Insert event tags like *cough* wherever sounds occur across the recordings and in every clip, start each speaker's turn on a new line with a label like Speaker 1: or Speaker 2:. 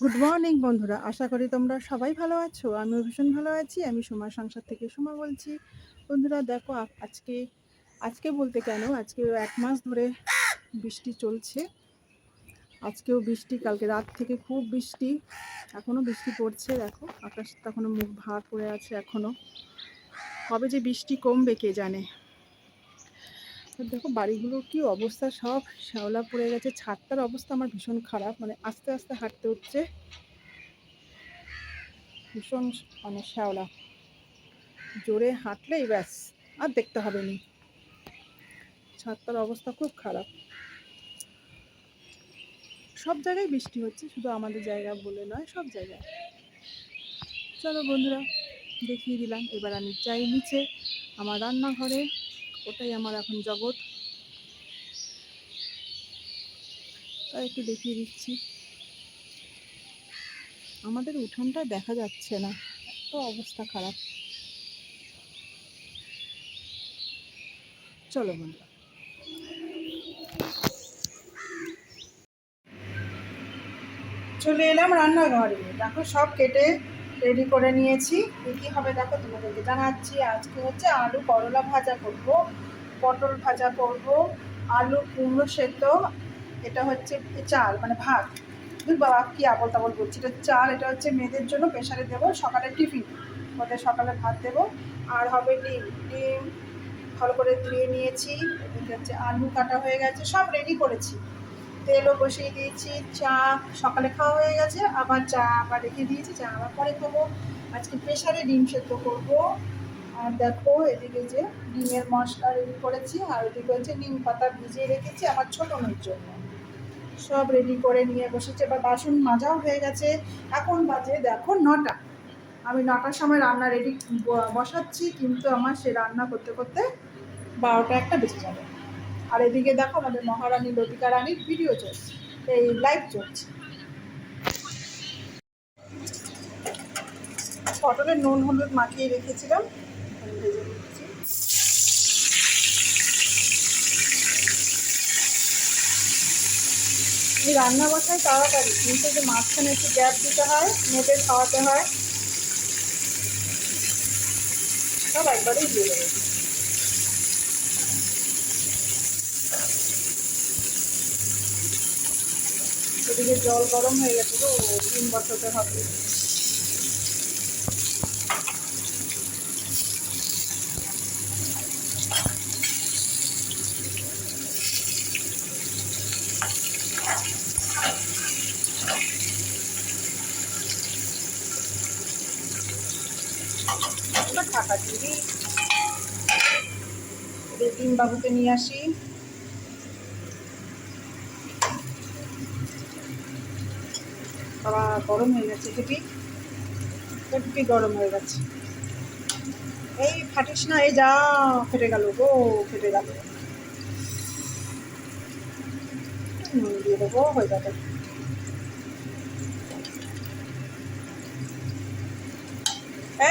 Speaker 1: Good morning বন্ধুরা। আশা করি তোমরা সবাই ভালো আছো। আমিও ভীষণ ভালো আছি। আমি সোমা, সংসার থেকে সোমা বলছি। বন্ধুরা, দেখো আজকে আজকে বলতে কেন? আজকে এক মাস ধরে বৃষ্টি চলছে। আজকেও বৃষ্টি, কালকে রাত থেকে খুব বৃষ্টি। এখনও বৃষ্টি পড়ছে, দেখো। আকাশ তখনও মুখ ভার করে আছে এখনও কবে যে বৃষ্টি কমবে, কে জানে? আর দেখো বাড়িগুলোর কি অবস্থা? সব শ্যাওলা পড়ে গেছে। ছাদটার অবস্থা আমার ভীষণ খারাপ। মানে আস্তে আস্তে হাঁটতে হচ্ছে। ভীষণ মানে শ্যাওলা। জোরে হাঁটলেই ব্যাস, আর দেখতে হবে নি। ছাদটার অবস্থা খুব খারাপ। সব জায়গায় বৃষ্টি হচ্ছে, শুধু আমাদের জায়গা বলে নয়, সব জায়গায়। চলো বন্ধুরা, দেখিয়ে দিলাম। এবার আমি যাই নিচে। আমার রান্নাঘরে ওটাই আমার এখন জগৎ। তাই একটু দেখিয়ে দিচ্ছি। আমাদের উঠোনটা দেখা যাচ্ছে না। এত অবস্থা খারাপ। চলো বন্ধুরা। চলে এলাম রান্নাঘরে। দেখো সব কেটে রেডি করে নিয়েছি। কী কী হবে দেখো তোমাদেরকে জানাচ্ছি। আজকে হচ্ছে আলু করলা ভাজা করব, পটল ভাজা করব, আলু কুমড়ো সেদ্ধ, এটা হচ্ছে চাল মানে ভাত। দুই বাবা, কি আবল তাবল বলছি এটা চাল, এটা হচ্ছে মেয়েদের জন্য প্রেশারে দেবো সকালে টিফিন। ওদের সকালে ভাত দেবো। আর হবে ডিম। ডিম ভালো করে ধুয়ে নিয়েছি। এদিকে হচ্ছে আলু কাটা হয়ে গেছে, সব রেডি করেছি। তেলও বসিয়ে দিয়েছি, চা সকালে খাওয়া হয়ে গেছে, আবার চা আবার রেখে দিয়েছি, চা আবার পরে খাব। আজকে প্রেশারে ডিম সেদ্ধ করব। আর দেখো, এদিকে যে ডিমের মশলা রেডি করেছি, আর ওদিকে হচ্ছে ডিম পাতা ভিজিয়ে রেখেছি আমার ছোটো মেয়ের জন্য। সব রেডি করে নিয়ে বসেছে, এবার বাসন মাজাও হয়ে গেছে। এখন বাজে দেখো নটা। আমি নটার সময় রান্না রেডি বসাচ্ছি, কিন্তু আমার সে রান্না করতে করতে বারোটা একটা বেঁচে যাবে। আর এদিকে দেখো আমাদের মহারানী লতিকা রানীর ভিডিও চলছে, এই লাইভ চলছে। পটলে নুন, হলুদ মাখিয়ে রেখেছিলাম। এই রান্না বসায় তাড়াতাড়ি, কিন্তু যে মাঝখানে একটু গ্যাপ দিতে হয়, মেপে খাওয়াতে হয়। সব একবারেই দিয়ে দেবে এদিকে জল গরম হয়ে গেছে তো, ডিম বসাতে হবে। ঢাকা দিয়ে ডিম বাবুকে নিয়ে আসি। বাবা গরম হয়ে গেছে হেঁটি হেঁটি গরম হয়ে গেছে। এই ফাটিস না, এই যা, ফেটে গেল গো, ফেটে গেল। দিয়ে দেবো, হয়ে যাবে।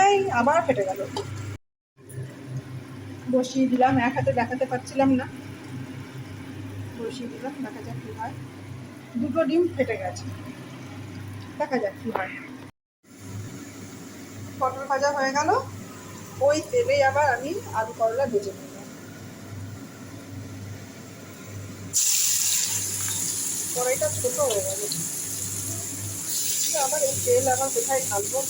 Speaker 1: এই, আবার ফেটে গেল। বসিয়ে দিলাম, এক হাতে দেখাতে পারছিলাম না। বসিয়ে দিলাম, দেখা যাক কী হয়। দুটো ডিম ফেটে গেছে। দেখা যাক কী হয়। পটল ভাজা হয়ে গেল। ওই তেলে আবার আমি আলু করলা ভেজে নেব কড়াইটা ছোট হয়ে গেল। আবার এই তেল আবার কোথায় ঢালবো?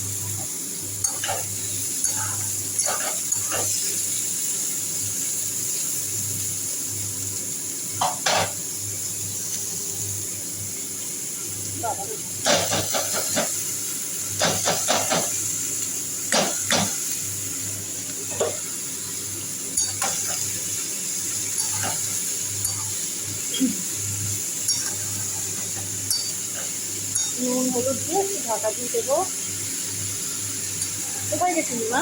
Speaker 1: বাবারে। নুন, হলুদ দিয়ে একটু ঢাকা দিয়ে দেবো। কোথায় গেছিলি মা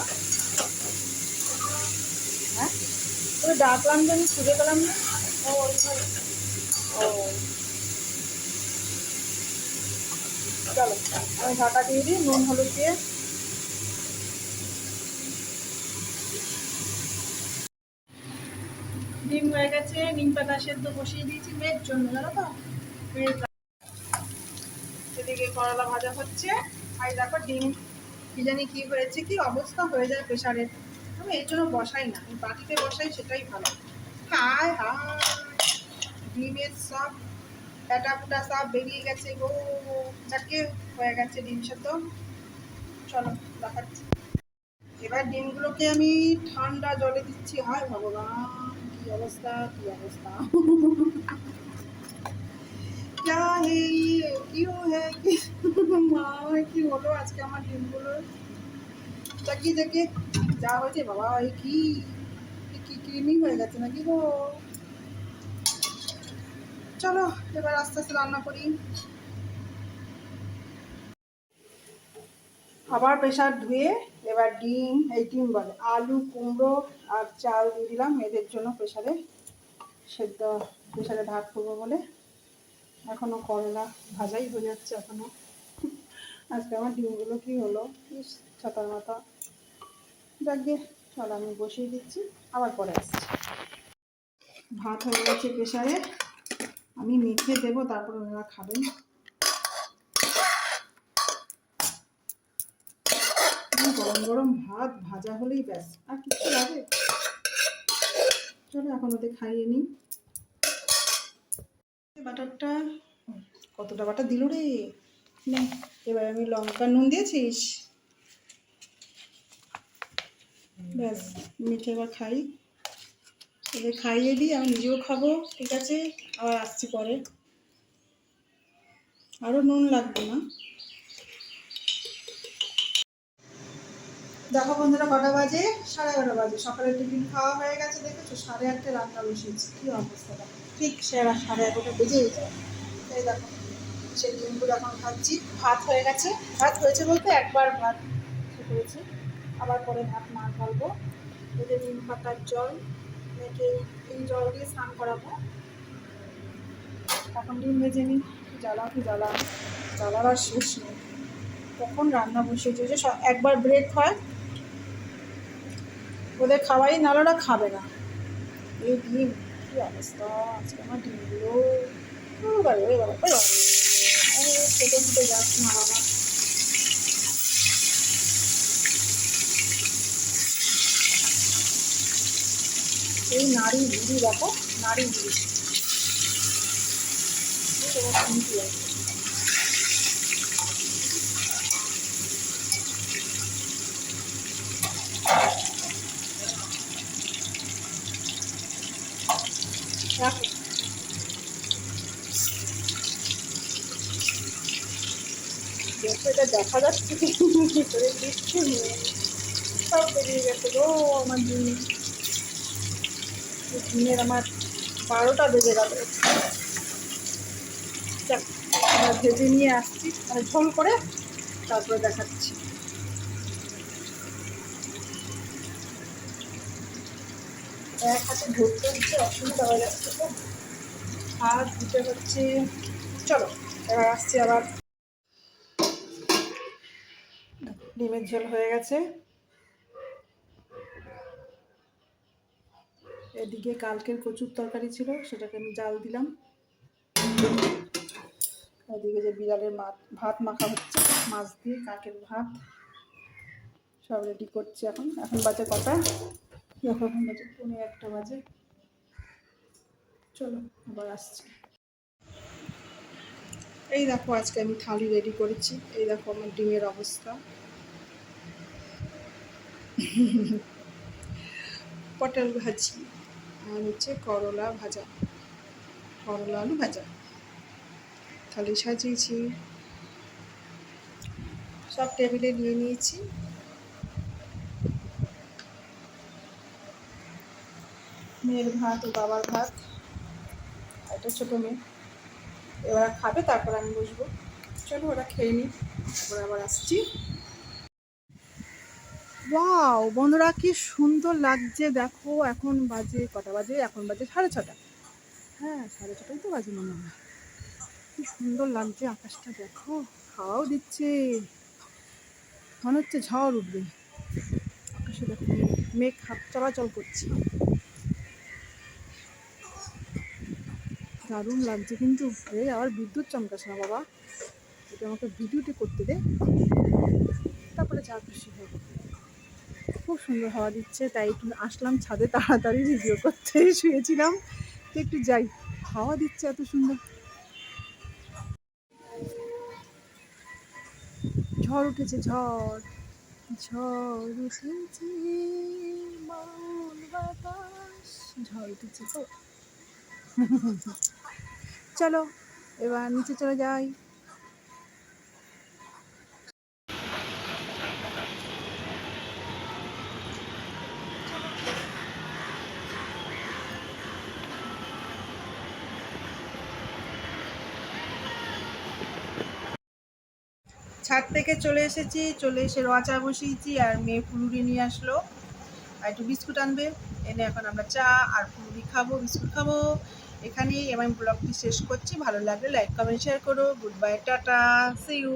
Speaker 1: হ্যাঁ? ডাকলাম যে আমি খুঁজে পেলাম না। ও চলো, আমি ঢাকা দিয়ে দিই, নুন, হলুদ দিয়ে। ডিম হয়ে গেছে, নিম পাতা সেদ্ধ বসিয়ে দিয়েছি, মেয়ের জন্য, জানো তো? এদিকে করলা ভাজা হচ্ছে। আর দেখো ডিম, কি জানি কি হয়েছে, কি অবস্থা হয়ে যায় প্রেশারের আমি এর জন্য বসাই না, আমি বাটিতে বসাই, সেটাই ভালো। হায় হায়, ডিমের সব ফুটা সব বেরিয়ে গেছে গো। যাকে হয়ে গেছে ডিম সে তো চলো, দেখাচ্ছি। এবার ডিমগুলোকে আমি ঠান্ডা জলে দিচ্ছি। হায় ভগবান, কি অবস্থা কি অবস্থা। क्या है ये क्यों है कि মা কি হলো আজকে আমার ডিমগুলো তাকিয়ে দেখে যা হয়েছে বাবা এই কি কি- কি ক্রিমি হয়ে গেছে নাকি গো চলো এবার আস্তে আস্তে রান্না করি আবার প্রেশার ধুয়ে এবার ডিম এই ডিম বলে আলু কুমড়ো আর চাল দিয়ে দিলাম এদের জন্য প্রেশারে সেদ্ধ প্রেশারে ভাত করবো বলে এখনও করলা, ভাজাই হয়ে যাচ্ছে এখনও। আজকে আমার ডিমগুলো কি হলো? ছাতার মাথা। যাক গে চল আমি বসিয়ে দিচ্ছি, আবার পরে আসছি। ভাত হয়ে গেছে প্রেশারে আমি মেখে দেবো, তারপর ওনারা খাবেন। গরম গরম ভাত ভাজা হলেই ব্যাস, আর কিছু লাগে? চলো এখন ওদের খাইয়ে নিই। বাটারটা? কতটা বাটার দিল রে? নে, এবার আমি লঙ্কা নুন দিয়েছিস? ব্যাস, মিঠে এবার খাই। এবার খাইয়ে দিই, আমি নিজেও খাব, ঠিক আছে? আবার আসছি পরে। আরও নুন লাগবে না? দেখো বন্ধুরা, কটা বাজে? সাড়ে এগারো বাজে। সকালের টিফিন খাওয়া হয়ে গেছে, দেখেছ? সাড়ে আটটা রান্না বসিয়েছি। কী অবস্থা দেখো। ঠিক সেরা সাড়ে এগারোটা বেজেই যায় এই দেখো, সেই ডিমগুলো এখন খাচ্ছি ভাত হয়ে গেছে। ভাত হয়েছে বলতে একবার ভাত হয়েছে। আবার পরে ভাত না ঢালবো এই নিম পাতার জল, মেয়েকে এই জল দিয়ে স্নান করাবো। এখন ডিম ভেজে নিই। জ্বালা কি জ্বালা জ্বালার আর শেষ নেই। কখন রান্না বসিয়েছে যে একবার ব্রেক হয়। ওদের খাওয়াই নাহলে ওরা খাবে না। এই ডিম। কি অবস্থা? আজকে আমার ডিমগুলো খেতে খেতে যাস না এই নারী বুড়ি দেখো নারী বুড়ি আছে রাখো দেখো যাচ্ছে কি কিচ্ছু নেই। সব বেরিয়ে গেছে গো, আমার দিন। দিনের আমার বারোটা বেজে গেল। ভেজে নিয়ে আসছি মানে ঝোল করে তারপরে দেখাচ্ছি। এক হাতে ধরতে হচ্ছে অসুবিধা হয়ে যাচ্ছে তো। আর দুটো হচ্ছে চলো, এবার আসছি আবার। ডিমের ঝোল হয়ে গেছে। এদিকে কালকের কচুর তরকারি ছিল, সেটাকে আমি জাল দিলাম। এদিকে যে বিড়ালের ভাত মাখা হচ্ছে, মাছ দিয়ে কাকের ভাত। সব রেডি করছি এখন। এখন বাজে কটা? এখন বাজে পনেরো একটা বাজে। চলো, আবার আসছি। এই দেখো, আজকে আমি থালি রেডি করেছি। এই দেখো আমার ডিমের অবস্থা। পটল ভাজি আর হচ্ছে করলা ভাজা। করলা আলু ভাজা। থালি সাজিয়েছি। সব টেবিলে নিয়ে নিয়েছি। মেয়ের ভাত ও বাবার ভাত। এটা ছোটো মেয়ে। এবার খাবে, তারপর আমি বসবো। চলো ওরা খেয়ে নিই তারপর আবার আসছি। ওয়াও বন্ধুরা কি সুন্দর লাগছে। দেখো, এখন বাজে কটা বাজে? এখন বাজে সাড়ে ছটা। হ্যাঁ সাড়ে ছটাই তো বাজে মনে হয়। কি সুন্দর লাগছে আকাশটা, দেখো। হাওয়াও দিচ্ছে। মনে হচ্ছে ঝড় উঠবে। আকাশে দেখো মেঘ হাত চলাচল করছে। দারুণ লাগছে কিন্তু। আবার বিদ্যুৎ চমকাছে না বাবা? এটা আমাকে ভিডিওটি করতে দে। তারপরে যা খুশি হোক খুব সুন্দর হাওয়া দিচ্ছে, তাই একটু আসলাম ছাদে তাড়াতাড়ি ভিডিও করতে *laughs* শুয়েছিলাম। তো একটু যাই, হাওয়া দিচ্ছে এত সুন্দর। ঝড় উঠেছে, ঝড় ঝড় উঠেছে বাতাস, ঝড় উঠেছে তো। *laughs* চলো, এবার নিচে চলে যাই। ছাদ থেকে চলে এসেছি, চলে এসে রোয়া চা বসিয়েছি আর মেয়ে ফুলুরি নিয়ে আসলো। আর একটু বিস্কুট আনবে, এনে এখন আমরা চা আর ফুলুরি খাব, বিস্কুট খাব। এখানেই আমি ব্লগটি শেষ করছি। ভালো লাগলে লাইক, কমেন্ট, শেয়ার করো। Good bye, tata see you